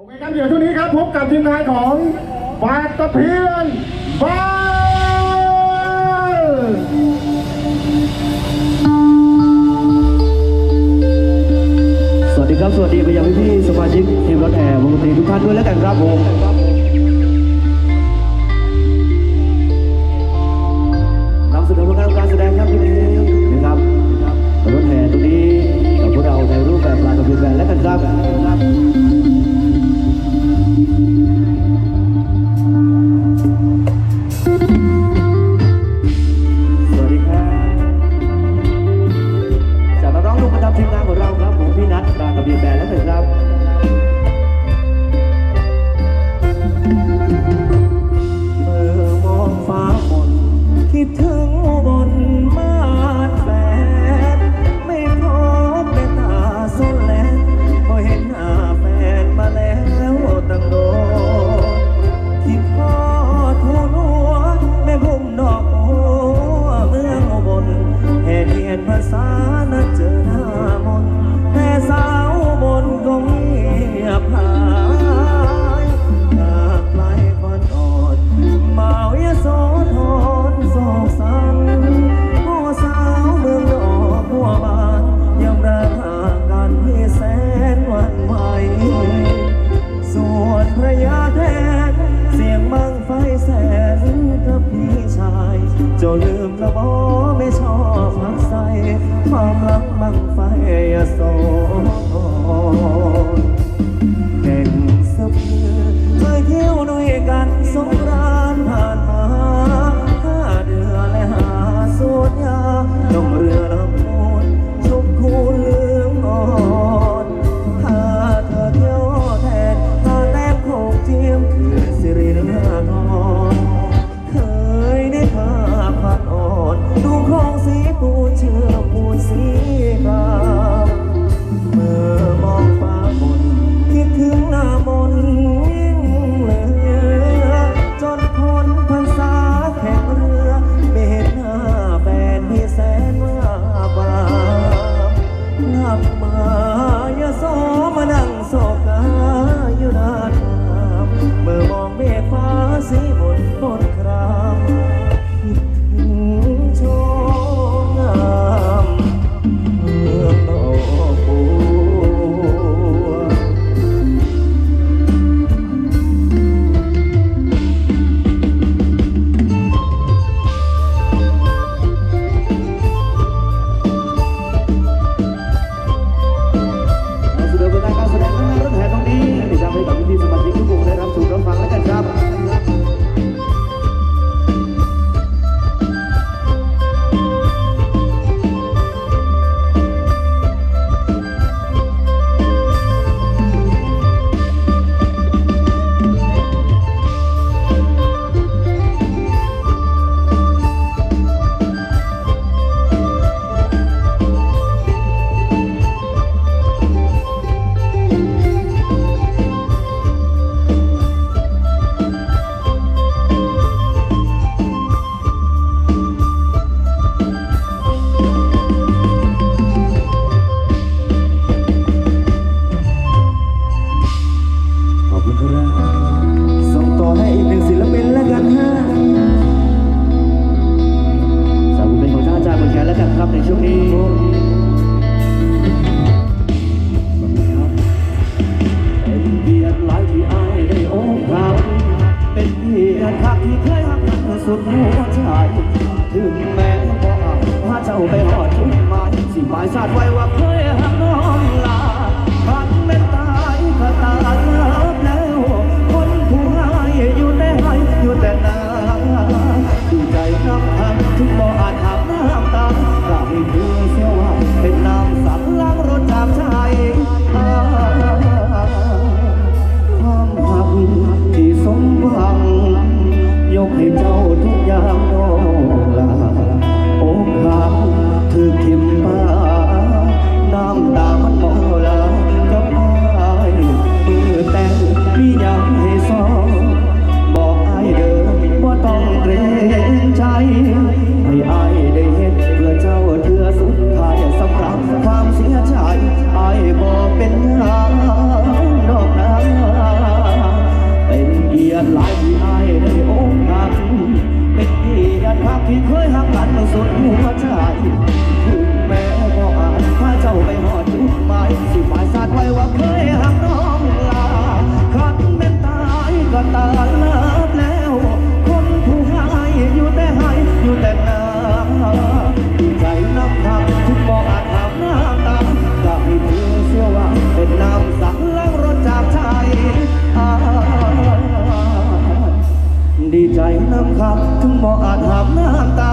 โอเคครับเดี๋ยวช่วงนี้ครับพบกับทีมงานของฟาตะเพียนบสวัสดีครับ สวัสดีไปยังพี่สมาชิกทีมรถแห่วงดนตรีทุกท่านด้วยแล้วกันครับผมนำเสนอผลงานการแสดงครับวันนี้นะครับรถแห่ตัวนี้กับพวกเราในรูปแบบลานกับแฟนและกันครับ นัดเจอหน้ามนแต่สาวมนคงเงียบหายหากไกลควันอ่อนเบาวยโสธนโศกสันพ่อสาวเมืองนอกพัวบานยังรักห่างกันที่แสนหวั่นไหวส่วนพระยาแทนเสียงมังไฟแสนกับพี่ชายเจ้าลือ ความหลังบังไฟโสเด่นสะเพื่อเคยเที่ยวด้วยกันสงรา ปายชาติไว้ว่าำคำถึงบ่อาจหาบน้ำตา